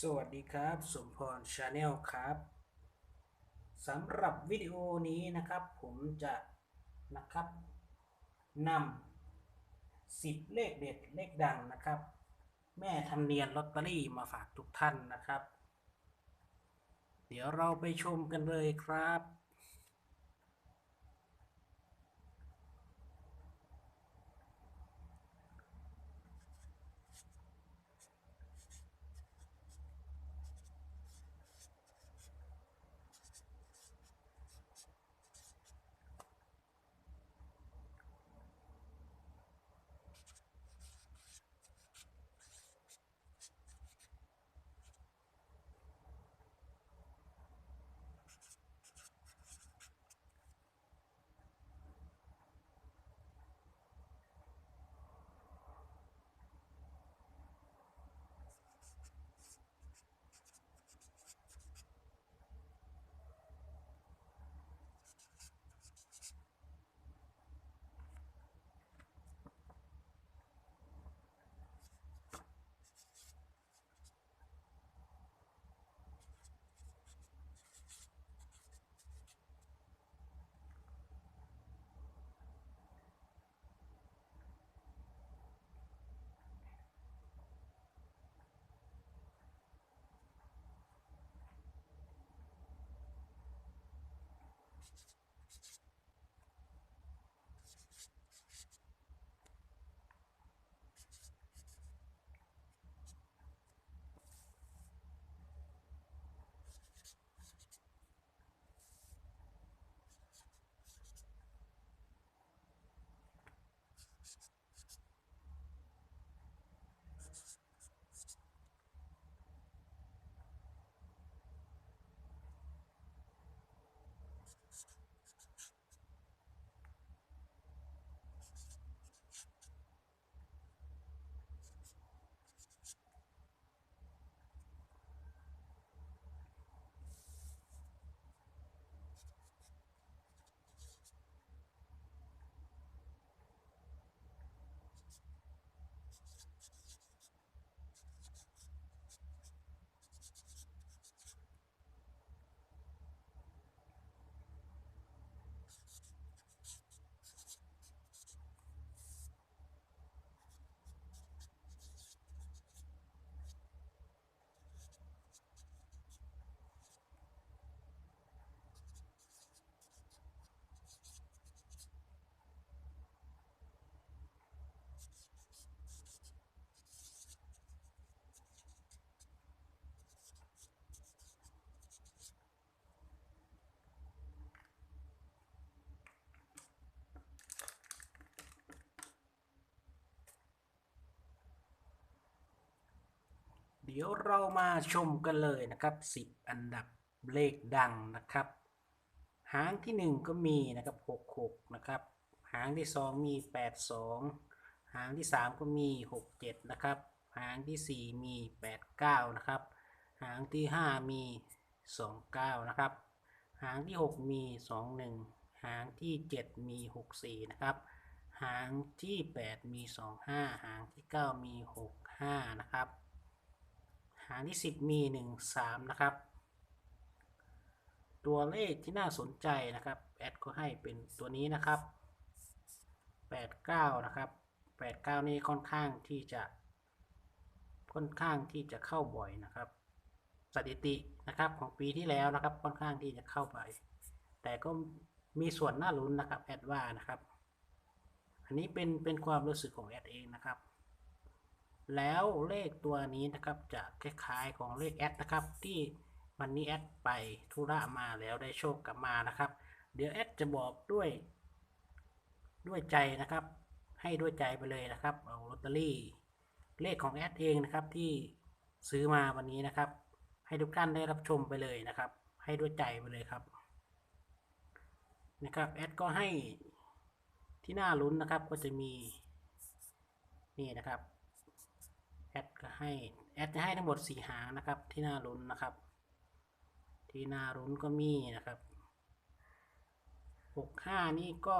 สวัสดีครับ สมพรชาแนลครับสำหรับวิดีโอนี้นะครับ ผมจะนะครับนำสิบเลขเด็ดเลขดังนะครับ แม่ทำเนียนลอตเตอรี่มาฝากทุกท่านนะครับ เดี๋ยวเราไปชมกันเลยครับ เดี๋ยวเรามาชมกันเลยนะครับ 10 อันดับเลขดังนะครับ หางที่ 1 ก็มีนะครับ 66 นะครับ หางที่ 2 มี 82 หางที่ 3 ก็มี 67 นะครับ หางที่ 4 มี 89 นะครับ หางที่ 5 มี 29 นะครับ หางที่ 6 มี 21 หางที่ 7 มี 64 นะครับหางที่ 8 มี 25 หางที่ 9 มี 65 นะครับ หางที่ 10 มี 1 3 นะครับ ตัวเลขที่น่าสนใจนะครับ แอดก็ให้เป็นตัวนี้นะครับ 89 นะครับ 89 นี่ค่อนข้างที่จะ ค่อนข้างที่จะเข้าบ่อยนะครับ สถิตินะครับของปีที่แล้วนะครับค่อนข้างที่จะเข้าไป แต่ก็มีส่วนน่าลุ้นนะครับแอดว่านะครับ อันนี้เป็นเป็นความรู้สึกของแอดเองนะครับ แล้วเลขตัวนี้นะครับจะคล้ายๆของเลขแอดนะครับ ที่วันนี้แอดไปธุระมาแล้วได้โชคกลับมานะครับ เดี๋ยวแอดจะบอกด้วย ด้วยใจนะครับ ให้ด้วยใจไปเลยนะครับเอาลอตเตอรี่ เลขของแอดเองนะครับที่ซื้อมาวันนี้นะครับ ให้ทุกท่านได้รับชมไปเลยนะครับ ให้ด้วยใจไปเลยครับนะครับแอดก็ให้ที่น่าลุ้นนะครับก็จะมีนี่นะครับ แอดก็ให้แอดจะให้ทั้งหมดสี่หางนะครับ ที่น่าลุ้นนะครับ ที่น่าลุ้นก็มีนะครับหกห้านี่ก็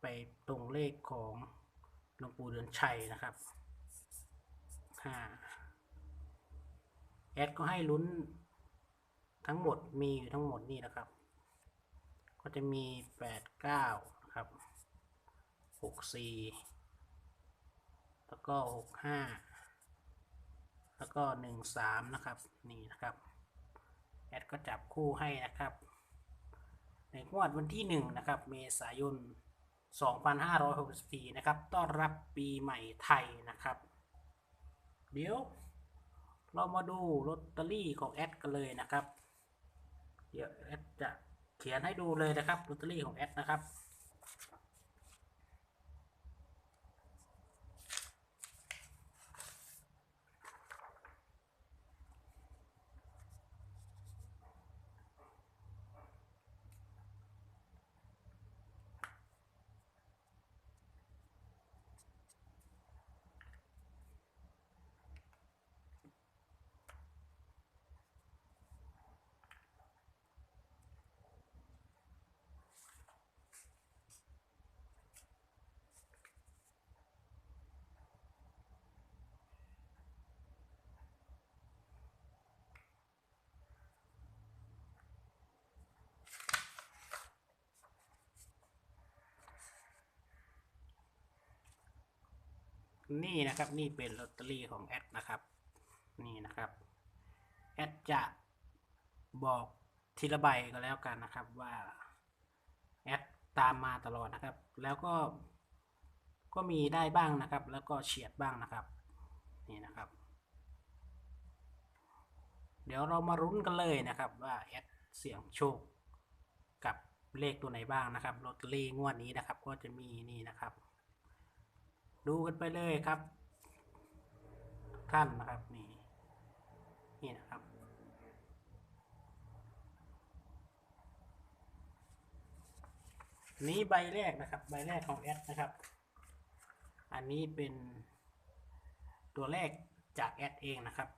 ไปตรงเลขของหลวงปู่เดือนชัยนะครับห้าแอดก็ให้ลุ้นทั้งหมดมีอยู่ทั้งหมดนี่นะครับ ก็จะมีแปดเก้าครับหกสี่ แล้วก็หกห้าแล้วก็หนึ่งสามนะครับ นี่นะครับแอดก็จับคู่ให้นะครับ ในงวดวันที่หนึ่งนะครับ เมษายน2564 นะครับ ต้อนรับปีใหม่ไทยนะครับ เดี๋ยว เรามาดูลอตเตอรี่ของแอดกันเลยนะครับ เดี๋ยวแอดจะเขียนให้ดูเลยนะครับลอตเตอรี่ของแอดนะครับ นี่นะครับนี่เป็นลอตเตอรี่ของแอดนะครับ นี่นะครับแอดจะบอกทีละใบก็แล้วกันนะครับว่าแอดตามมาตลอดนะครับ แล้วก็ก็มีได้บ้างนะครับ แล้วก็เฉียดบ้างนะครับ นี่นะครับ เดี๋ยวเรามารุ้นกันเลยนะครับ ว่าแอดเสี่ยงโชคกับเลขตัวไหนบ้างนะครับลอตเตอรี่งวดนี้นะครับ ก็จะมีนี่นะครับ ดูกันไปเลยครับท่านนะครับนี่นี่นะครับ นี้ใบแรกนะครับ ใบแรกของแอดนะครับ อันนี้เป็นตัวแรกจากแอดเองนะครับ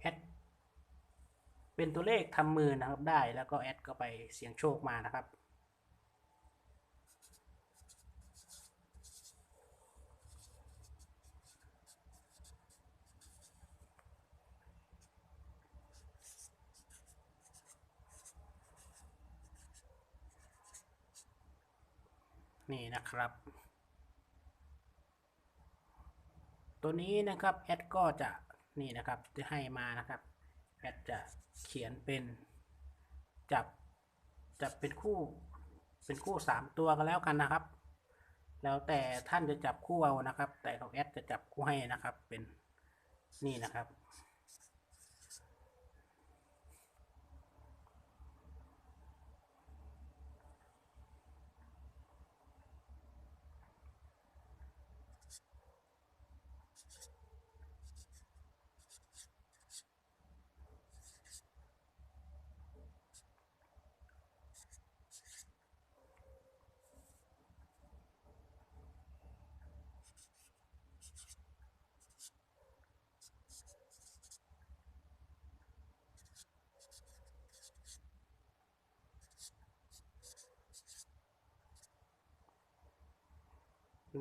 แอดเป็นตัวเลขทำมือนะครับได้แล้วก็แอดก็ไปเสี่ยงโชคมานะครับ นี่นะครับ ตัวนี้นะครับแอดก็จะนี่นะครับจะให้มานะครับแอดจะเขียนเป็นจับจับเป็นคู่เป็นคู่สามตัวกันแล้วกันนะครับ แล้วแต่ท่านจะจับคู่เอานะครับ แต่ของแอดจะจับคู่ให้นะครับเป็นนี่นะครับ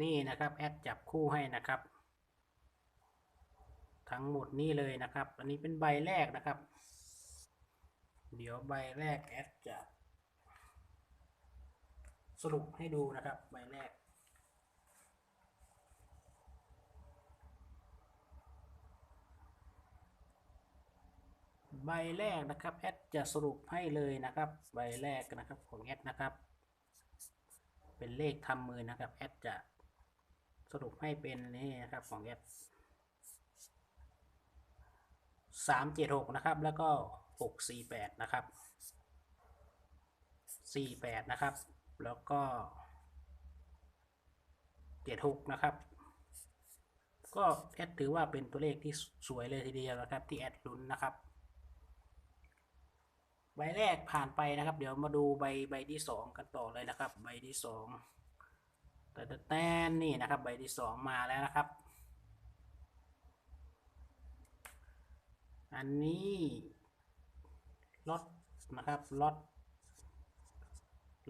นี่นะครับแอดจับคู่ให้นะครับ ทั้งหมดนี่เลยนะครับ อันนี้เป็นใบแรกนะครับ เดี๋ยวใบแรกแอดจะ สรุปให้ดูนะครับใบแรกใบแรกนะครับแอดจะสรุปให้เลยนะครับใบแรกนะครับของแอดนะครับ เป็นเลขทำมือนะครับแอดจะ สรุปให้เป็นนี่นะครับของแอดสามเจ็ดหกนะครับ แล้วก็หกสี่แปดนะครับสี่แปดนะครับ แล้วก็เจ็ดหกนะครับ ก็แอดถือว่าเป็นตัวเลขที่สวยเลยทีเดียวนะครับ ที่แอดลุ้นนะครับ ใบแรกผ่านไปนะครับ เดี๋ยวมาดูใบใบที่สองกันต่อเลยนะครับ ใบที่สอง แต่แตนนี่นะครับ ใบที่สองมาแล้วนะครับ อันนี้ล็อตนะครับล็อต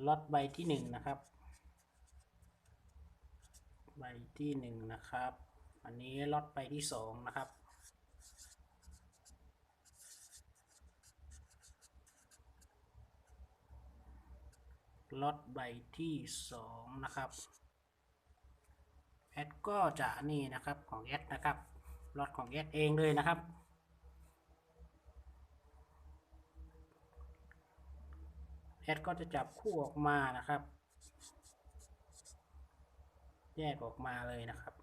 ล็อตใบที่หนึ่งนะครับ ใบที่หนึ่งนะครับ อันนี้ล็อตไปที่สองนะครับล็อตใบที่สองนะครับ แอดก็จะนี่นะครับของแอดนะครับล็อตของแอดเองเลยนะครับ แอดก็จะจับคู่ออกมานะครับ แยกออกมาเลยนะครับ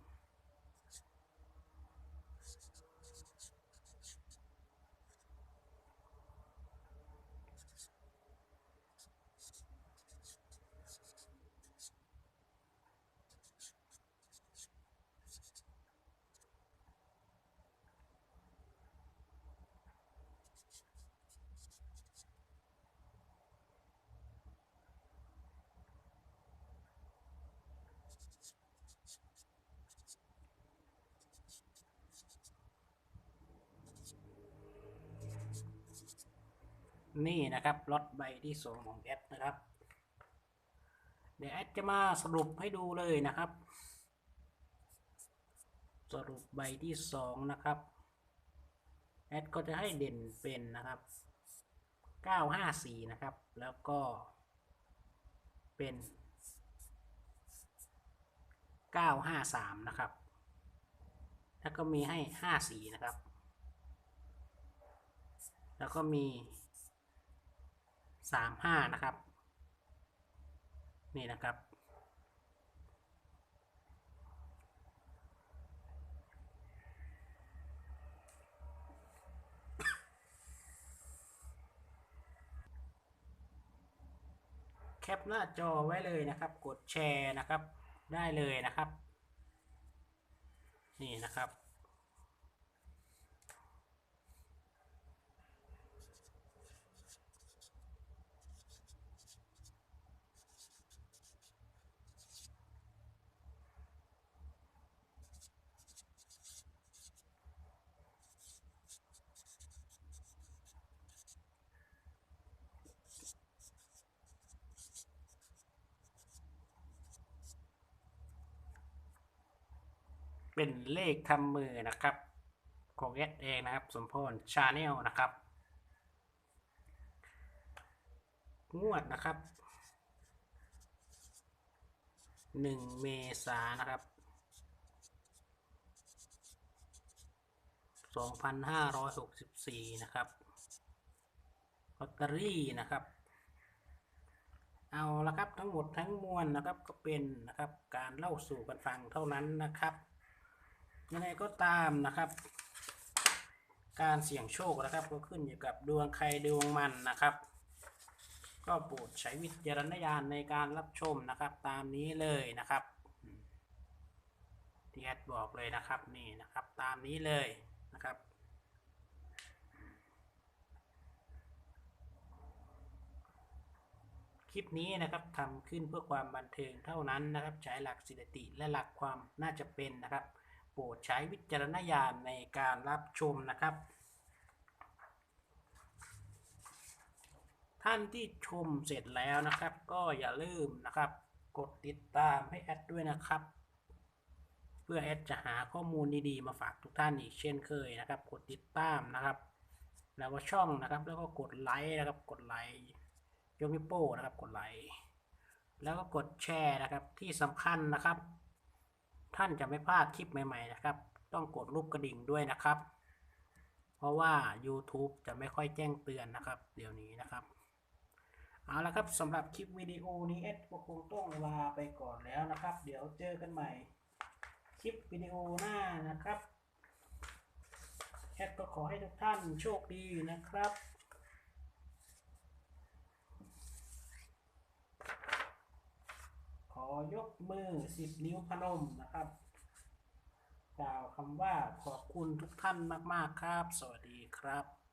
นี่นะครับล็อตใบที่สองของแอดนะครับ เดี๋ยวแอดจะมาสรุปให้ดูเลยนะครับ สรุปใบที่สองนะครับแอดก็จะให้เด่นเป็นนะครับ 954 นะครับ แล้วก็เป็น 953 นะครับ แล้วก็มีให้ 54 นะครับ แล้วก็มี 35นะครับ นี่นะครับ แคปหน้าจอไว้เลยนะครับ กดแชร์นะครับ ได้เลยนะครับ นี่นะครับ เป็นเลขทำมือนะครับของเอสเองนะครับ สมพรชาแนลนะครับ งวดนะครับหนึ่งเมษานนะครับสองพันห้าร้อยหกสิบสี่นะครับลอตเตอรี่นะครับ เอาละครับทั้งหมดทั้งมวลนะครับก็เป็นนะครับการเล่าสู่กันฟังเท่านั้นนะครับ ยังไงก็ตามนะครับ การเสี่ยงโชคนะครับก็ขึ้นอยู่กับดวงใครดวงมันนะครับ ก็โปรดใช้วิจารณญาณในการรับชมนะครับ ตามนี้เลยนะครับที่แอดบอกเลยนะครับนี่นะครับตามนี้เลยนะครับคลิปนี้นะครับทำขึ้นเพื่อความบันเทิงเท่านั้นนะครับ ใช้หลักสถิติและหลักความน่าจะเป็นนะครับ โปรดใช้วิจารณญาณในการรับชมนะครับ ท่านที่ชมเสร็จแล้วนะครับ ก็อย่าลืมนะครับ กดติดตามให้แอดด้วยนะครับ เพื่อแอดจะหาข้อมูลดีๆ มาฝากทุกท่านอีกเช่นเคยนะครับ กดติดตามนะครับ แล้วก็ช่องนะครับ แล้วก็กดไลค์นะครับ กดไลค์ยกนิ้วโป้งนะครับ กดไลค์แล้วก็กดแชร์นะครับที่สำคัญนะครับ ท่านจะไม่พลาดคลิปใหม่ ๆ นะครับ ต้องกดรูปกระดิ่งด้วยนะครับ เพราะว่า YouTube จะไม่ค่อยแจ้งเตือนนะครับ เดี๋ยวนี้นะครับ เอาละครับสำหรับคลิปวิดีโอนี้เอสก็คงต้องลาไปก่อนแล้วนะครับ เดี๋ยวเจอกันใหม่คลิปวิดีโอหน้านะครับแอดก็ขอให้ทุกท่านโชคดีนะครับ ขอยกมือสิบนิ้วพนมนะครับ กล่าวคำว่าขอบคุณทุกท่านมาก ๆ ครับ สวัสดีครับ